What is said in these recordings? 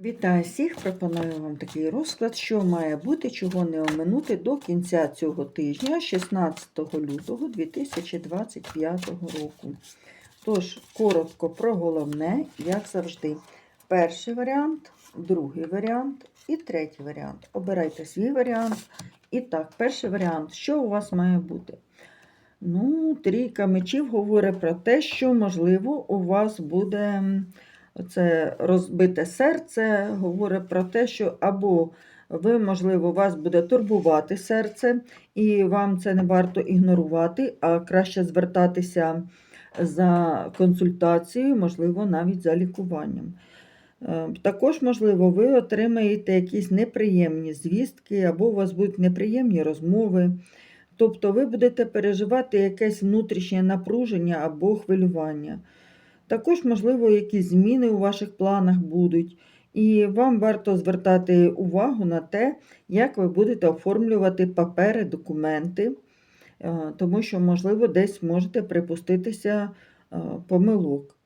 Вітаю всіх! Пропоную вам такий розклад, що має бути, чого не оминути до кінця цього тижня, 16 лютого 2025 року. Тож, коротко про головне, як завжди. Перший варіант, другий варіант і третій варіант. Обирайте свій варіант. І так, перший варіант, що у вас має бути? Ну, трійка мечів говорить про те, що, можливо, у вас буде це розбите серце, говорить про те, що або ви, можливо, вас буде турбувати серце, і вам це не варто ігнорувати, а краще звертатися за консультацією, можливо, навіть за лікуванням. Е, Також, можливо, ви отримаєте якісь неприємні звістки, або у вас будуть неприємні розмови. Тобто ви будете переживати якесь внутрішнє напруження або хвилювання. Також, можливо, якісь зміни у ваших планах будуть, і вам варто звертати увагу на те, як ви будете оформлювати папери, документи, е, тому що, можливо, десь можете припуститися е, помилок.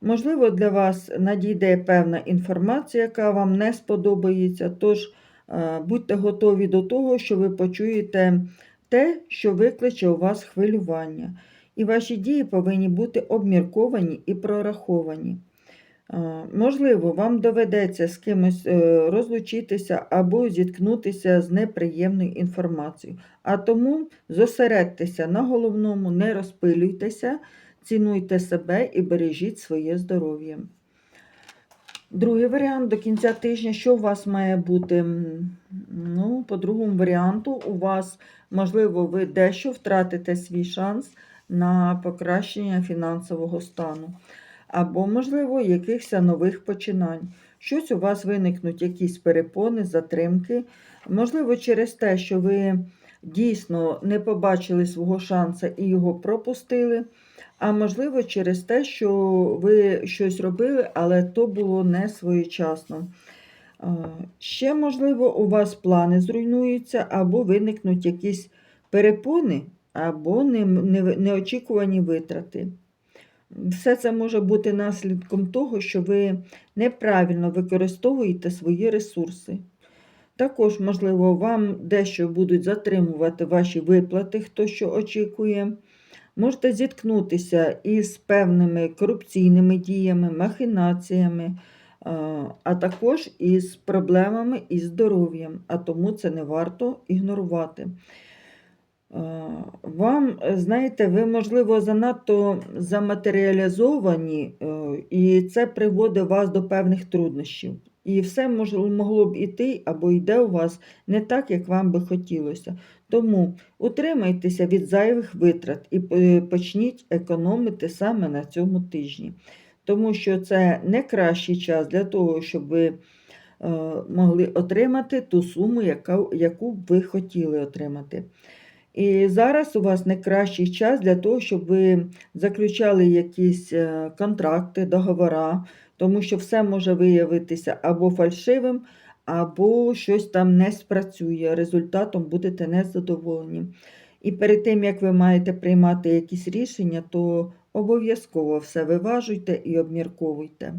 Можливо, для вас надійде певна інформація, яка вам не сподобається, тож е, будьте готові до того, що ви почуєте те, що викличе у вас хвилювання. І ваші дії повинні бути обмірковані і прораховані. Можливо, вам доведеться з кимось е, розлучитися або зіткнутися з неприємною інформацією. А тому зосередьтеся на головному, не розпилюйтеся, цінуйте себе і бережіть своє здоров'я. Другий варіант до кінця тижня, що у вас має бути? Ну, по другому варіанту, у вас, можливо, ви дещо втратите свій шанс на покращення фінансового стану, або, можливо, якихось нових починань. Щось у вас виникнуть якісь перепони, затримки. Можливо, через те, що ви дійсно не побачили свого шансу і його пропустили. А можливо, через те, що ви щось робили, але то було не своєчасно. Ще, можливо, у вас плани зруйнуються, або виникнуть якісь перепони, або не- не- неочікувані витрати. Все це може бути наслідком того, що ви неправильно використовуєте свої ресурси. Також, можливо, вам дещо будуть затримувати ваші виплати, хто що очікує. Можете зіткнутися із певними корупційними діями, махінаціями, а також із проблемами із здоров'ям, а тому це не варто ігнорувати. А, Вам, е, знаєте, ви, можливо, занадто заматеріалізовані, е, і це приводить вас до певних труднощів. І все могло б іти або йде у вас не так, як вам би хотілося. Тому утримайтеся від зайвих витрат і е, почніть економити саме на цьому тижні. Тому що це не кращий час для того, щоб ви е, могли отримати ту суму, яку б ви хотіли отримати. І зараз у вас не кращий час для того, щоб ви заключали якісь е, контракти, договори, тому що все може виявитися або фальшивим, або щось там не спрацює. Результатом будете незадоволені. І перед тим, як ви маєте приймати якісь рішення, то обов'язково все виважуйте і обмірковуйте.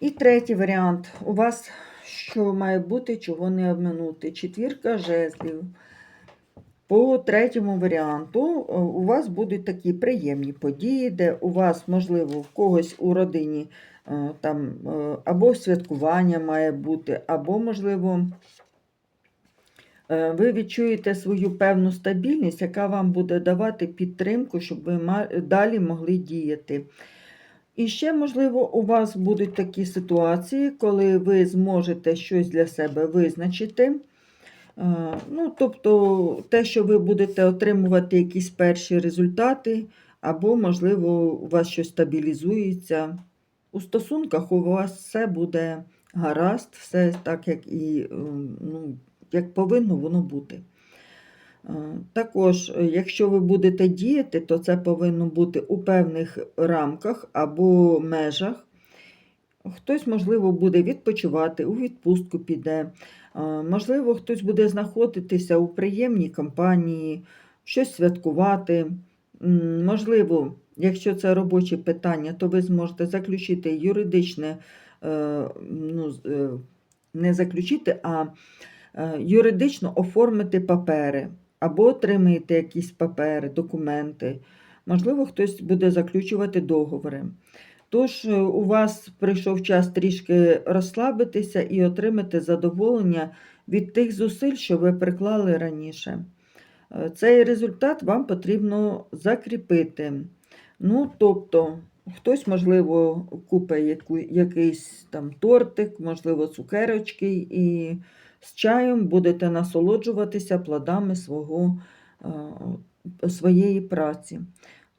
І третій варіант. У вас що має бути, чого не обминути. Четвірка жезлів. По третьому варіанту е, у вас будуть такі приємні події, де у вас, можливо, в когось у родині е, там е, або святкування має бути, або, можливо, ви відчуєте свою певну стабільність, яка вам буде давати підтримку, щоб ви далі могли діяти. І ще, можливо, у вас будуть такі ситуації, коли ви зможете щось для себе визначити. Е, Ну, тобто те, що ви будете отримувати якісь перші результати, або, можливо, у вас щось стабілізується. У стосунках у вас все буде гаразд, все так, як і ем, ну, як повинно воно бути. Е, Також, е, якщо ви будете діяти, то це повинно бути у певних рамках або межах. Хтось, можливо, буде відпочивати, у відпустку піде. Можливо, хтось буде знаходитися у приємній компанії, щось святкувати. Можливо, якщо це робочі питання, то ви зможете заключити юридичне е, ну, е, не заключити, а е, юридично оформити папери або отримаєте якісь папери, документи. Можливо, хтось буде заключувати договори. Тож е, у вас прийшов час трішки розслабитися і отримати задоволення від тих зусиль, що ви приклали раніше. Е, Цей результат вам потрібно закріпити. Ну, тобто, хтось, можливо, купить якийсь там тортик, можливо, цукерочки, і з чаєм будете насолоджуватися плодами свого, е, своєї праці.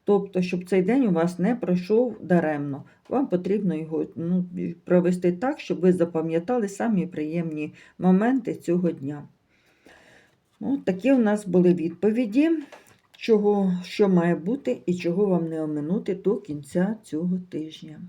Тобто, щоб цей день у вас не пройшов даремно. Вам потрібно його ну, провести так, щоб ви запам'ятали самі приємні моменти цього дня. Ну, такі у нас були відповіді, чого, що має бути і чого вам не оминути до кінця цього тижня.